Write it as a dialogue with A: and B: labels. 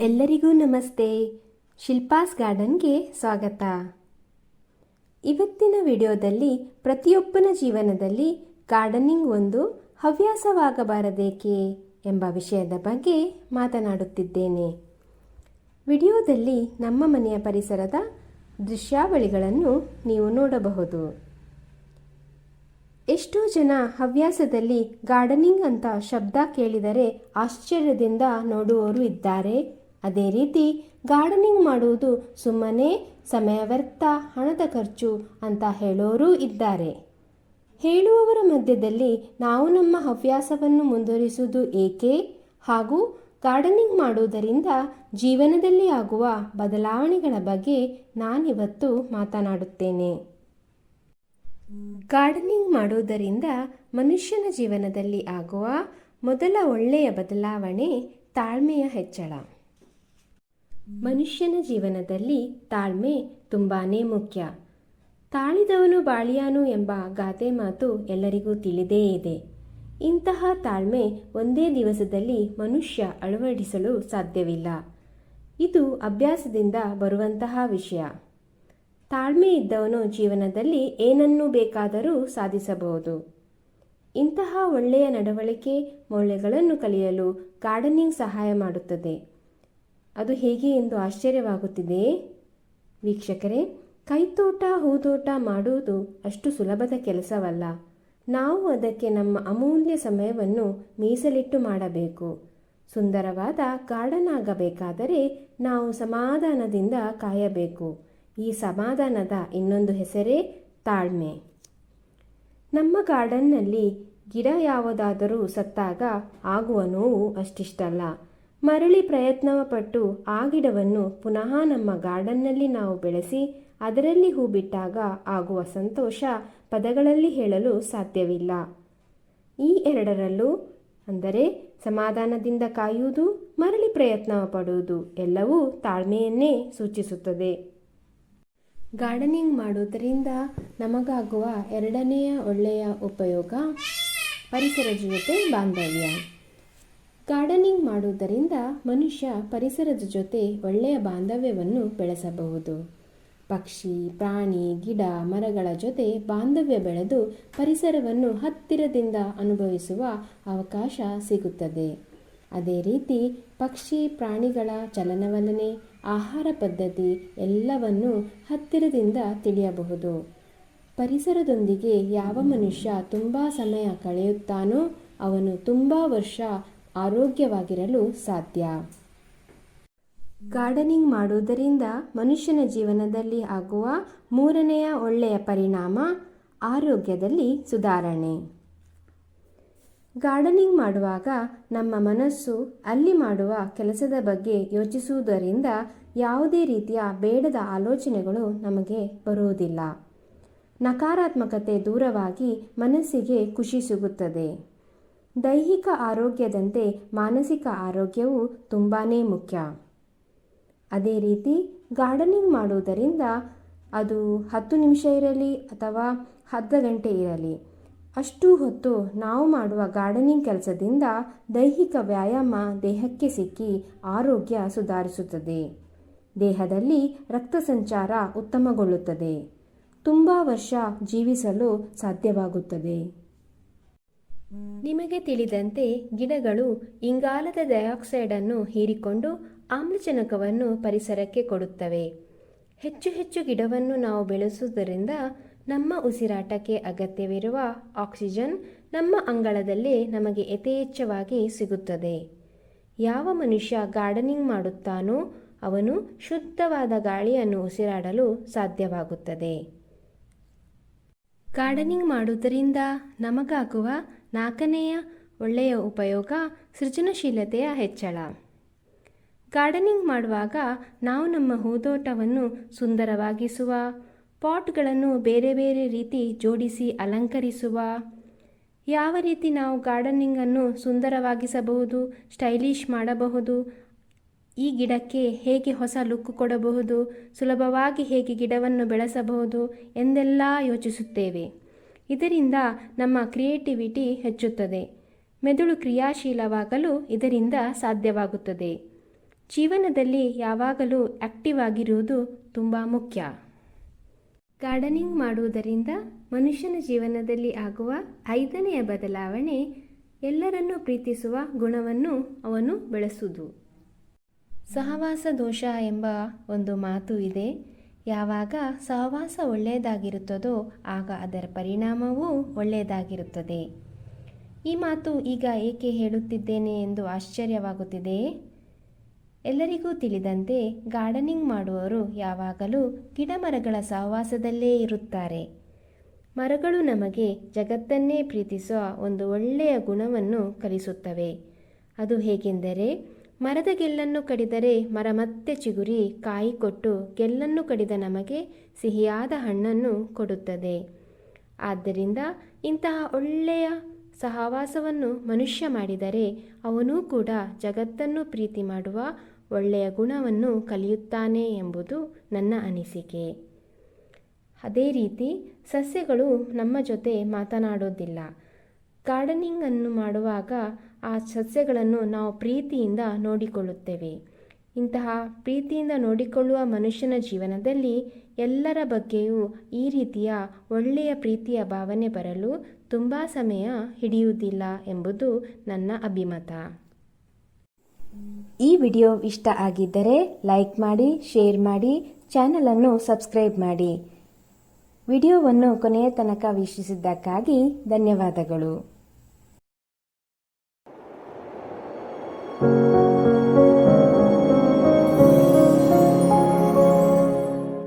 A: ಎಲ್ಲರಿಗೂ ನಮಸ್ತೆ. ಶಿಲ್ಪಾಸ್ ಗಾರ್ಡನ್ಗೆ ಸ್ವಾಗತ. ಇವತ್ತಿನ ವಿಡಿಯೋದಲ್ಲಿ ಪ್ರತಿಯೊಬ್ಬನ ಜೀವನದಲ್ಲಿ ಗಾರ್ಡನಿಂಗ್ ಒಂದು ಹವ್ಯಾಸವಾಗಬಾರದೇಕೆ ಎಂಬ ವಿಷಯದ ಬಗ್ಗೆ ಮಾತನಾಡುತ್ತಿದ್ದೇನೆ. ವಿಡಿಯೋದಲ್ಲಿ ನಮ್ಮ ಮನೆಯ ಪರಿಸರದ ದೃಶ್ಯಾವಳಿಗಳನ್ನು ನೀವು ನೋಡಬಹುದು. ಎಷ್ಟೋ ಜನ ಹವ್ಯಾಸದಲ್ಲಿ ಗಾರ್ಡನಿಂಗ್ ಅಂತ ಶಬ್ದ ಕೇಳಿದರೆ ಆಶ್ಚರ್ಯದಿಂದ ನೋಡುವವರು ಇದ್ದಾರೆ. ಅದೇ ರೀತಿ ಗಾರ್ಡನಿಂಗ್ ಮಾಡುವುದು ಸುಮ್ಮನೆ ಸಮಯ ವ್ಯರ್ಥ, ಹಣದ ಖರ್ಚು ಅಂತ ಹೇಳೋರೂ ಇದ್ದಾರೆ. ಹೇಳುವವರ ಮಧ್ಯದಲ್ಲಿ ನಾವು ನಮ್ಮ ಹವ್ಯಾಸವನ್ನು ಮುಂದುವರಿಸುವುದು ಏಕೆ? ಹಾಗೂ ಗಾರ್ಡನಿಂಗ್ ಮಾಡುವುದರಿಂದ ಜೀವನದಲ್ಲಿ ಆಗುವ ಬದಲಾವಣೆಗಳ ಬಗ್ಗೆ ನಾನಿವತ್ತು ಮಾತನಾಡುತ್ತೇನೆ. ಗಾರ್ಡನಿಂಗ್ ಮಾಡುವುದರಿಂದ ಮನುಷ್ಯನ ಜೀವನದಲ್ಲಿ ಆಗುವ ಮೊದಲ ಒಳ್ಳೆಯ ಬದಲಾವಣೆ ತಾಳ್ಮೆಯ ಹೆಚ್ಚಳ. ಮನುಷ್ಯನ ಜೀವನದಲ್ಲಿ ತಾಳ್ಮೆ ತುಂಬಾ ಮುಖ್ಯ. ತಾಳಿದವನು ಬಾಳಿಯಾನು ಎಂಬ ಗಾದೆ ಮಾತು ಎಲ್ಲರಿಗೂ ತಿಳಿದೇ ಇದೆ. ಇಂತಹ ತಾಳ್ಮೆ ಒಂದೇ ದಿವಸದಲ್ಲಿ ಮನುಷ್ಯ ಅಳವಡಿಸಲು ಸಾಧ್ಯವಿಲ್ಲ. ಇದು ಅಭ್ಯಾಸದಿಂದ ಬರುವಂತಹ ವಿಷಯ. ತಾಳ್ಮೆ ಇದ್ದವನು ಜೀವನದಲ್ಲಿ ಏನನ್ನೂ ಬೇಕಾದರೂ ಸಾಧಿಸಬಹುದು. ಇಂತಹ ಒಳ್ಳೆಯ ನಡವಳಿಕೆ ಮೌಲ್ಯಗಳನ್ನು ಕಲಿಯಲು ಗಾರ್ಡನಿಂಗ್ ಸಹಾಯ ಮಾಡುತ್ತದೆ. ಅದು ಹೇಗೆ ಎಂದು ಆಶ್ಚರ್ಯವಾಗುತ್ತಿದೆಯೇ ವೀಕ್ಷಕರೇ, ಕೈತೋಟ ಹೂತೋಟ ಮಾಡುವುದು ಅಷ್ಟು ಸುಲಭದ ಕೆಲಸವಲ್ಲ. ನಾವು ಅದಕ್ಕೆ ನಮ್ಮ ಅಮೂಲ್ಯ ಸಮಯವನ್ನು ಮೀಸಲಿಟ್ಟು ಮಾಡಬೇಕು. ಸುಂದರವಾದ ಗಾರ್ಡನ್ ಆಗಬೇಕಾದರೆ ನಾವು ಸಮಾಧಾನದಿಂದ ಕಾಯಬೇಕು. ಈ ಸಮಾಧಾನದ ಇನ್ನೊಂದು ಹೆಸರೇ ತಾಳ್ಮೆ. ನಮ್ಮ ಗಾರ್ಡನ್ನಲ್ಲಿ ಗಿಡ ಯಾವುದಾದರೂ ಸತ್ತಾಗ ಆಗುವ ನೋವು ಅಷ್ಟಿಷ್ಟಲ್ಲ. ಮರಳಿ ಪ್ರಯತ್ನಪಟ್ಟು ಆ ಗಿಡವನ್ನು ಪುನಃ ನಮ್ಮ ಗಾರ್ಡನ್ನಲ್ಲಿ ನಾವು ಬೆಳೆಸಿ ಅದರಲ್ಲಿ ಹೂ ಬಿಟ್ಟಾಗ ಆಗುವ ಸಂತೋಷ ಪದಗಳಲ್ಲಿ ಹೇಳಲು ಸಾಧ್ಯವಿಲ್ಲ. ಈ ಎರಡರಲ್ಲೂ ಅಂದರೆ ಸಮಾಧಾನದಿಂದ ಕಾಯುವುದು, ಮರಳಿ ಪ್ರಯತ್ನ ಪಡುವುದು ಎಲ್ಲವೂ ತಾಳ್ಮೆಯನ್ನೇ ಸೂಚಿಸುತ್ತದೆ. ಗಾರ್ಡನಿಂಗ್ ಮಾಡುವುದರಿಂದ ನಮಗಾಗುವ ಎರಡನೆಯ ಒಳ್ಳೆಯ ಉಪಯೋಗ ಪರಿಸರ ಜೊತೆ ಬಾಂಧವ್ಯ. ಗಾರ್ಡನಿಂಗ್ ಮಾಡುವುದರಿಂದ ಮನುಷ್ಯ ಪರಿಸರದ ಜೊತೆ ಒಳ್ಳೆಯ ಬಾಂಧವ್ಯವನ್ನು ಬೆಳೆಸಬಹುದು. ಪಕ್ಷಿ, ಪ್ರಾಣಿ, ಗಿಡ, ಮರಗಳ ಜೊತೆ ಬಾಂಧವ್ಯ ಬೆಳೆದು ಪರಿಸರವನ್ನು ಹತ್ತಿರದಿಂದ ಅನುಭವಿಸುವ ಅವಕಾಶ ಸಿಗುತ್ತದೆ. ಅದೇ ರೀತಿ ಪಕ್ಷಿ ಪ್ರಾಣಿಗಳ ಚಲನವಲನೆ, ಆಹಾರ ಪದ್ಧತಿ ಎಲ್ಲವನ್ನು ಹತ್ತಿರದಿಂದ ತಿಳಿಯಬಹುದು. ಪರಿಸರದೊಂದಿಗೆ ಯಾವ ಮನುಷ್ಯ ತುಂಬ ಸಮಯ ಕಳೆಯುತ್ತಾನೋ ಅವನು ತುಂಬ ವರ್ಷ ಆರೋಗ್ಯವಾಗಿರಲು ಸಾಧ್ಯ. ಗಾರ್ಡನಿಂಗ್ ಮಾಡುವುದರಿಂದ ಮನುಷ್ಯನ ಜೀವನದಲ್ಲಿ ಆಗುವ ಮೂರನೆಯ ಒಳ್ಳೆಯ ಪರಿಣಾಮ ಆರೋಗ್ಯದಲ್ಲಿ ಸುಧಾರಣೆ. ಗಾರ್ಡನಿಂಗ್ ಮಾಡುವಾಗ ನಮ್ಮ ಮನಸ್ಸು ಅಲ್ಲಿ ಮಾಡುವ ಕೆಲಸದ ಬಗ್ಗೆ ಯೋಚಿಸುವುದರಿಂದ ಯಾವುದೇ ರೀತಿಯ ಬೇಡದ ಆಲೋಚನೆಗಳು ನಮಗೆ ಬರುವುದಿಲ್ಲ. ನಕಾರಾತ್ಮಕತೆ ದೂರವಾಗಿ ಮನಸ್ಸಿಗೆ ಖುಷಿ ಸಿಗುತ್ತದೆ. ದೈಹಿಕ ಆರೋಗ್ಯದಂತೆ ಮಾನಸಿಕ ಆರೋಗ್ಯವು ತುಂಬಾ ಮುಖ್ಯ. ಅದೇ ರೀತಿ ಗಾರ್ಡನಿಂಗ್ ಮಾಡುವುದರಿಂದ ಅದು ಹತ್ತು ನಿಮಿಷ ಇರಲಿ ಅಥವಾ ಅರ್ಧ ಗಂಟೆ ಇರಲಿ. ಅಷ್ಟು ಹೊತ್ತು ನಾವು ಮಾಡುವ ಗಾರ್ಡನಿಂಗ್ ಕೆಲಸದಿಂದ ದೈಹಿಕ ವ್ಯಾಯಾಮ ದೇಹಕ್ಕೆ ಸಿಕ್ಕಿ ಆರೋಗ್ಯ ಸುಧಾರಿಸುತ್ತದೆ. ದೇಹದಲ್ಲಿ ರಕ್ತ ಸಂಚಾರ ಉತ್ತಮಗೊಳ್ಳುತ್ತದೆ. ತುಂಬ ವರ್ಷ ಜೀವಿಸಲು ಸಾಧ್ಯವಾಗುತ್ತದೆ. ನಿಮಗೆ ತಿಳಿದಂತೆ ಗಿಡಗಳು ಇಂಗಾಲದ ಡೈಆಕ್ಸೈಡನ್ನು ಹೀರಿಕೊಂಡು ಆಮ್ಲಜನಕವನ್ನು ಪರಿಸರಕ್ಕೆ ಕೊಡುತ್ತವೆ. ಹೆಚ್ಚು ಹೆಚ್ಚು ಗಿಡವನ್ನು ನಾವು ಬೆಳೆಸುವುದರಿಂದ ನಮ್ಮ ಉಸಿರಾಟಕ್ಕೆ ಅಗತ್ಯವಿರುವ ಆಕ್ಸಿಜನ್ ನಮ್ಮ ಅಂಗಳದಲ್ಲಿ ನಮಗೆ ಯಥೇಚ್ಛವಾಗಿ ಸಿಗುತ್ತದೆ. ಯಾವ ಮನುಷ್ಯ ಗಾರ್ಡನಿಂಗ್ ಮಾಡುತ್ತಾನೋ ಅವನು ಶುದ್ಧವಾದ ಗಾಳಿಯನ್ನು ಉಸಿರಾಡಲು ಸಾಧ್ಯವಾಗುತ್ತದೆ. ಗಾರ್ಡನಿಂಗ್ ಮಾಡುವುದರಿಂದ ನಮಗಾಗುವ ನಾಲ್ಕನೆಯ ಒಳ್ಳೆಯ ಉಪಯೋಗ ಸೃಜನಶೀಲತೆಯ ಹೆಚ್ಚಳ. ಗಾರ್ಡನಿಂಗ್ ಮಾಡುವಾಗ ನಾವು ನಮ್ಮ ಹೂದೋಟವನ್ನು ಸುಂದರವಾಗಿಸುವ ಪಾಟ್ಗಳನ್ನು ಬೇರೆ ಬೇರೆ ರೀತಿ ಜೋಡಿಸಿ ಅಲಂಕರಿಸುವ. ಯಾವ ರೀತಿ ನಾವು ಗಾರ್ಡನಿಂಗನ್ನು ಸುಂದರವಾಗಿಸಬಹುದು ಸ್ಟೈಲಿಶ್ ಮಾಡಬಹುದು, ಈ ಗಿಡಕ್ಕೆ ಹೇಗೆ ಹೊಸ ಲುಕ್ ಕೊಡಬಹುದು, ಸುಲಭವಾಗಿ ಹೇಗೆ ಗಿಡವನ್ನು ಬೆಳೆಸಬಹುದು ಎಂದೆಲ್ಲ ಯೋಚಿಸುತ್ತೇವೆ. ಇದರಿಂದ ನಮ್ಮ ಕ್ರಿಯೇಟಿವಿಟಿ ಹೆಚ್ಚುತ್ತದೆ. ಮೆದುಳು ಕ್ರಿಯಾಶೀಲವಾಗಲು ಇದರಿಂದ ಸಾಧ್ಯವಾಗುತ್ತದೆ. ಜೀವನದಲ್ಲಿ ಯಾವಾಗಲೂ ಆಕ್ಟಿವ್ ಆಗಿರುವುದು ತುಂಬ ಮುಖ್ಯ. ಗಾರ್ಡನಿಂಗ್ ಮಾಡುವುದರಿಂದ ಮನುಷ್ಯನ ಜೀವನದಲ್ಲಿ ಆಗುವ ಐದನೆಯ ಬದಲಾವಣೆ ಎಲ್ಲರನ್ನೂ ಪ್ರೀತಿಸುವ ಗುಣವನ್ನು ಅವನು ಬೆಳೆಸುವುದು. ಸಹವಾಸ ದೋಷ ಎಂಬ ಒಂದು ಮಾತು ಇದೆ. ಯಾವಾಗ ಸಹವಾಸ ಒಳ್ಳೆಯದಾಗಿರುತ್ತದೋ ಆಗ ಅದರ ಪರಿಣಾಮವೂ ಒಳ್ಳೆಯದಾಗಿರುತ್ತದೆ. ಈ ಮಾತು ಈಗ ಏಕೆ ಹೇಳುತ್ತಿದ್ದೇನೆ ಎಂದು ಆಶ್ಚರ್ಯವಾಗುತ್ತಿದೆಯೇ? ಎಲ್ಲರಿಗೂ ತಿಳಿದಂತೆ ಗಾರ್ಡನಿಂಗ್ ಮಾಡುವವರು ಯಾವಾಗಲೂ ಗಿಡಮರಗಳ ಸಹವಾಸದಲ್ಲೇ ಇರುತ್ತಾರೆ. ಮರಗಳು ನಮಗೆ ಜಗತ್ತನ್ನೇ ಪ್ರೀತಿಸುವ ಒಂದು ಒಳ್ಳೆಯ ಗುಣವನ್ನು ಕಲಿಸುತ್ತವೆ. ಅದು ಹೇಗೆಂದರೆ, ಮರದ ಗೆಲ್ಲನ್ನು ಕಡಿದರೆ ಮರ ಮತ್ತೆ ಚಿಗುರಿ ಕಾಯಿ ಕೊಟ್ಟು ಗೆಲ್ಲನ್ನು ಕಡಿದ ನಮಗೆ ಸಿಹಿಯಾದ ಹಣ್ಣನ್ನು ಕೊಡುತ್ತದೆ. ಆದ್ದರಿಂದ ಇಂತಹ ಒಳ್ಳೆಯ ಸಹವಾಸವನ್ನು ಮನುಷ್ಯ ಮಾಡಿದರೆ ಅವನೂ ಕೂಡ ಜಗತ್ತನ್ನು ಪ್ರೀತಿ ಮಾಡುವ ಒಳ್ಳೆಯ ಗುಣವನ್ನು ಕಲಿಯುತ್ತಾನೆ ಎಂಬುದು ನನ್ನ ಅನಿಸಿಕೆ. ಅದೇ ರೀತಿ ಸಸ್ಯಗಳು ನಮ್ಮ ಜೊತೆ ಮಾತನಾಡೋದಿಲ್ಲ. ಗಾರ್ಡನಿಂಗನ್ನು ಮಾಡುವಾಗ ಆ ಸಸ್ಯಗಳನ್ನು ನಾವು ಪ್ರೀತಿಯಿಂದ ನೋಡಿಕೊಳ್ಳುತ್ತೇವೆ. ಇಂತಹ ಪ್ರೀತಿಯಿಂದ ನೋಡಿಕೊಳ್ಳುವ ಮನುಷ್ಯನ ಜೀವನದಲ್ಲಿ ಎಲ್ಲರ ಬಗ್ಗೆಯೂ ಈ ರೀತಿಯ ಒಳ್ಳೆಯ ಪ್ರೀತಿಯ ಭಾವನೆ ಬರಲು ತುಂಬ ಸಮಯ ಹಿಡಿಯುವುದಿಲ್ಲ ಎಂಬುದು ನನ್ನ ಅಭಿಮತ. ಈ ವಿಡಿಯೋ ಇಷ್ಟ ಆಗಿದ್ದರೆ ಲೈಕ್ ಮಾಡಿ, ಶೇರ್ ಮಾಡಿ ಚಾನಲನ್ನು ಸಬ್ಸ್ಕ್ರೈಬ್ ಮಾಡಿ. ವಿಡಿಯೋವನ್ನು ಕೊನೆಯ ತನಕ ವೀಕ್ಷಿಸಿದ್ದಕ್ಕಾಗಿ ಧನ್ಯವಾದಗಳು.